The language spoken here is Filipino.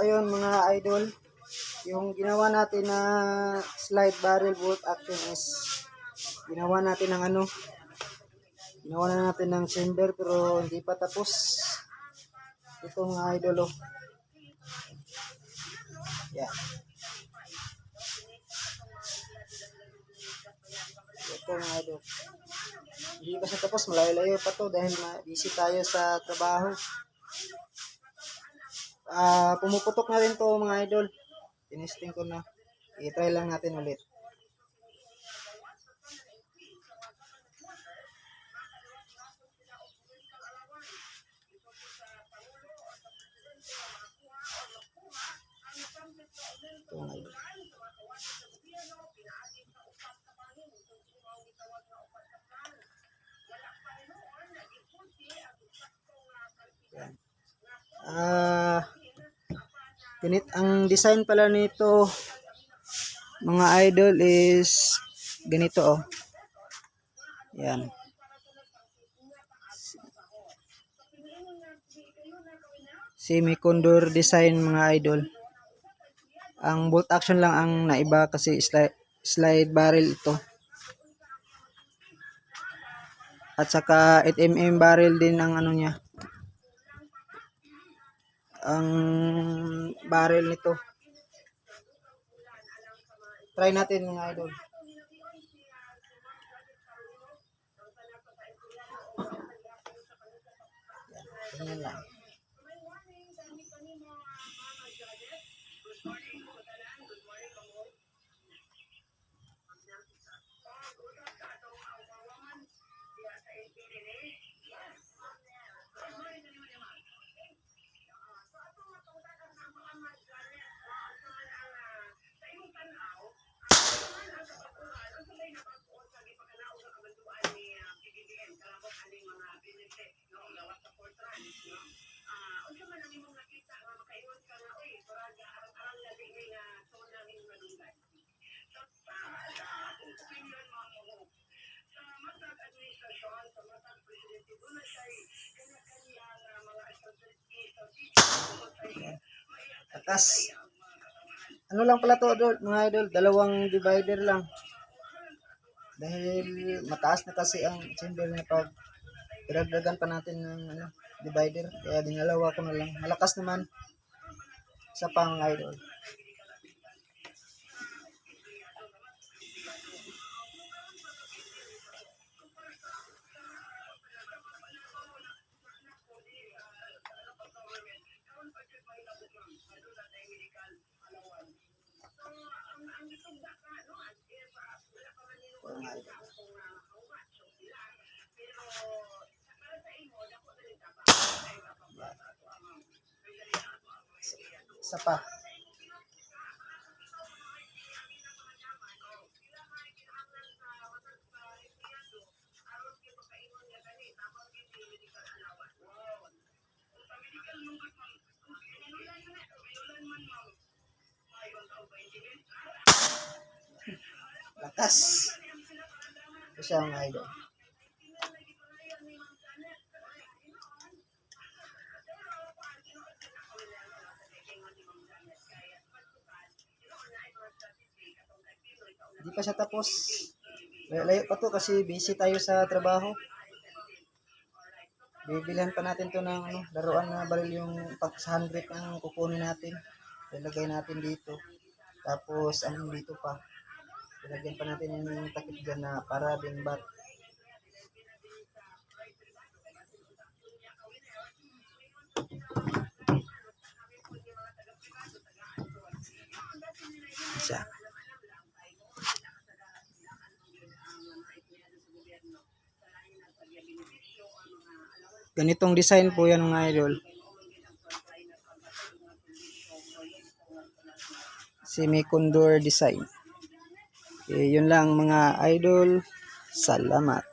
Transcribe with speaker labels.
Speaker 1: ayun mga idol, yung ginawa natin na slide barrel bolt action is ginawa natin ng ano, ginawa na natin ng chamber pero hindi pa tapos. Ito mga idol oh. Yeah. Ito mga idol. Hindi pa siya tapos, malayo-layo pa to dahil busy tayo sa trabaho. Ah, pumuputok na rin to mga idol. Tinesting ko na. I-try lang natin ulit. Ito mga idol. Ah, ganit ang design pala nito mga idol is ganito oh. Yan. Semi-condor design mga idol. Ang bolt action lang ang naiba kasi slide, slide barrel ito. At saka 8mm barrel din ang ano niya. Ang barrel nito. Try natin mga idol. Yan, ganyan lang. Atas. Ano lang pala to, idol, mga idol, dalawang divider lang. Dahil mataas na kasi ang chamber na pag pinagdagan pa natin ng ano, divider. Kaya dinalawa ko na lang. Malakas naman sa pang idol. Idol. Isa pa. Lakas. Siya mga idol. Hindi pa siya tapos. Layo pa to kasi busy tayo sa trabaho. Bibilhan pa natin to ng ano, laruan na baril yung pag sa handbrake ang kukunin natin. Ilagay natin dito. Tapos ano dito pa. Ilagyan pa natin yung takip dyan na para din bat. Isa. Ganitong design po yan mga idol. Semi-condor design. Eh, yun lang mga idol. Salamat.